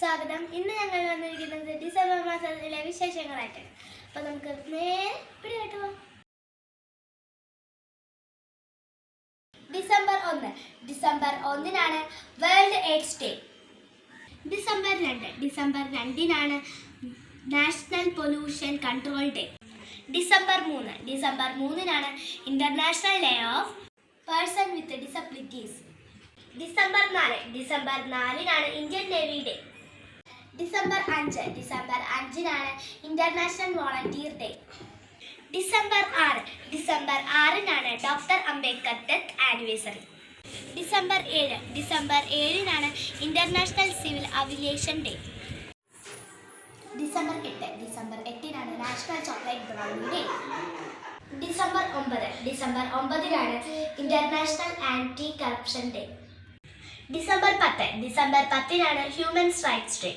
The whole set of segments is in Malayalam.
സ്വാഗതം. ഇന്ന് ഞങ്ങൾ വന്നിരിക്കുന്നത് ഡിസംബർ മാസത്തിലെ വിശേഷങ്ങളായിട്ടാണ് അപ്പൊ നമുക്ക് നേരെ ഡിസംബർ ഒന്ന്. ഡിസംബർ ഒന്നിനാണ് വേൾഡ് എയ്ഡ്സ് ഡേ. ഡിസംബർ രണ്ട്. ഡിസംബർ രണ്ടിനാണ് national pollution control day. December മൂന്ന്. ഡിസംബർ മൂന്നിനാണ് international day of person with disabilities. December നാല്. ഡിസംബർ നാലിനാണ് ഇന്ത്യൻ നേവി ഡേ. ഡിസംബർ അഞ്ച്. ഡിസംബർ അഞ്ചിനാണ് ഇന്റർനാഷണൽ വോളണ്ടിയർ ഡേ ഡിസംബർ ആറ്. ഡിസംബർ ആറിനാണ് doctor Ambedkar death anniversary December ഏഴ്. ഡിസംബർ ഏഴിനാണ് international civil aviation day December എട്ട്. ഡിസംബർ എട്ടിനാണ് national chocolate brownie day December ഒമ്പത്. December ഒമ്പതിനാണ് international anti corruption day December പത്ത്. ഡിസംബർ പത്തിനാണ് ഹ്യൂമൻ റൈറ്റ്സ് ഡേ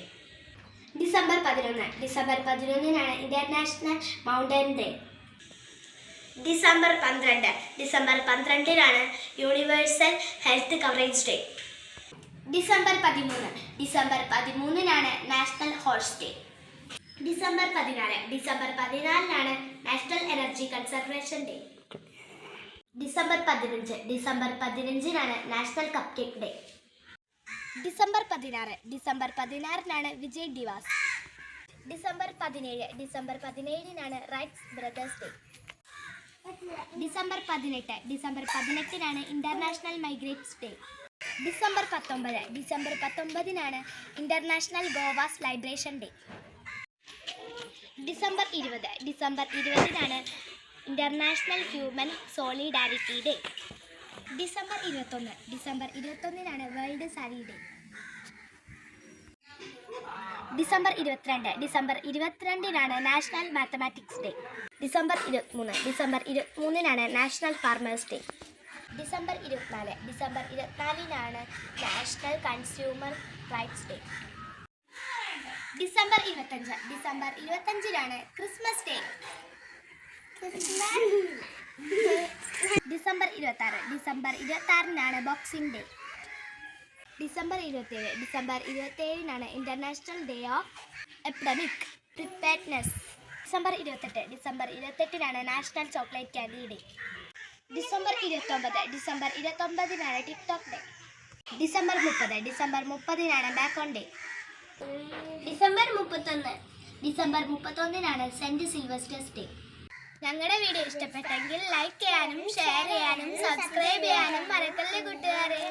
ഡിസംബർ പതിനൊന്ന്. ഡിസംബർ പതിനൊന്നിനാണ് ഇന്റർനാഷണൽ മൗണ്ടൻ ഡേ. ഡിസംബർ പന്ത്രണ്ട്. December പന്ത്രണ്ടിനാണ് universal health coverage day. December പതിമൂന്ന്. ഡിസംബർ പതിമൂന്നിനാണ് നാഷണൽ ഹോഴ്സ് ഡേ. ഡിസംബർ പതിനാല്. December പതിനാലിനാണ് national energy conservation day. December പതിനഞ്ച്. ഡിസംബർ പതിനഞ്ചിനാണ് national cupcake day. December പതിനാറ്. ഡിസംബർ പതിനാറിനാണ് വിജയ് ദിവാസ് ഡിസംബർ പതിനേഴ്. ഡിസംബർ പതിനേഴിനാണ് റൈറ്റ്സ് ബ്രദേഴ്സ് ഡേ. ഡിസംബർ പതിനെട്ട്. ഡിസംബർ പതിനെട്ടിനാണ് ഇന്റർനാഷണൽ മൈഗ്രേറ്റ്സ് ഡേ. ഡിസംബർ പത്തൊമ്പത്. December പത്തൊമ്പതിനാണ് international Goa's liberation day. December ഇരുപത്. December ഇരുപതിനാണ് international human solidarity day. December ഇരുപത്തൊന്ന്. ഡിസംബർ ഇരുപത്തൊന്നിനാണ് വേൾഡ് സാരി ഡേ. ഡിസംബർ ഇരുപത്തിരണ്ട്. ഡിസംബർ ഇരുപത്തിരണ്ടിനാണ് നാഷണൽ മാത്തമാറ്റിക്സ് ഡേ. ഡിസംബർ ഇരുപത്തിമൂന്ന്. ഡിസംബർ ഇരുപത്തിമൂന്നിനാണ് നാഷണൽ ഫാർമേഴ്സ് ഡേ. ഡിസംബർ ഇരുപത്തിനാല്. December ഇരുപത്തിനാലിനാണ് national consumer rights day. December ഇരുപത്തഞ്ച്. ഡിസംബർ ഇരുപത്തഞ്ചിനാണ് ക്രിസ്മസ് ഡേ. ആറ് ഡിസംബർ ഇരുപത്തി ആറിനാണ് ബോക്സിംഗ് ഡേ ഡിസംബർ ഇരുപത്തേഴ് December ഇരുപത്തേഴിനാണ് international day of epidemic preparedness. December ഇരുപത്തെട്ട് December ഇരുപത്തെട്ടിനാണ് national chocolate candy day. December ഇരുപത്തൊമ്പത് ഡിസംബർ ഇരുപത്തൊമ്പതിനാണ് ടിക്ടോക്ക് ഡേ. ഡിസംബർ മുപ്പത് ഡിസംബർ മുപ്പതിനാണ് ബാക്കോൺ ഡേ. ഡിസംബർ മുപ്പത്തൊന്ന് ഡിസംബർ മുപ്പത്തൊന്നിനാണ് സെന്റ് സിൽവസ്റ്റേഴ്സ് ഡേ. ഞങ്ങളുടെ വീഡിയോ ഇഷ്ടപ്പെട്ടെങ്കിൽ ലൈക്ക് ചെയ്യാനും ഷെയർ സബ്സ്ക്രൈബ് ചെയ്യാനും മറക്കല്ലേ കൂട്ടുകാരെ.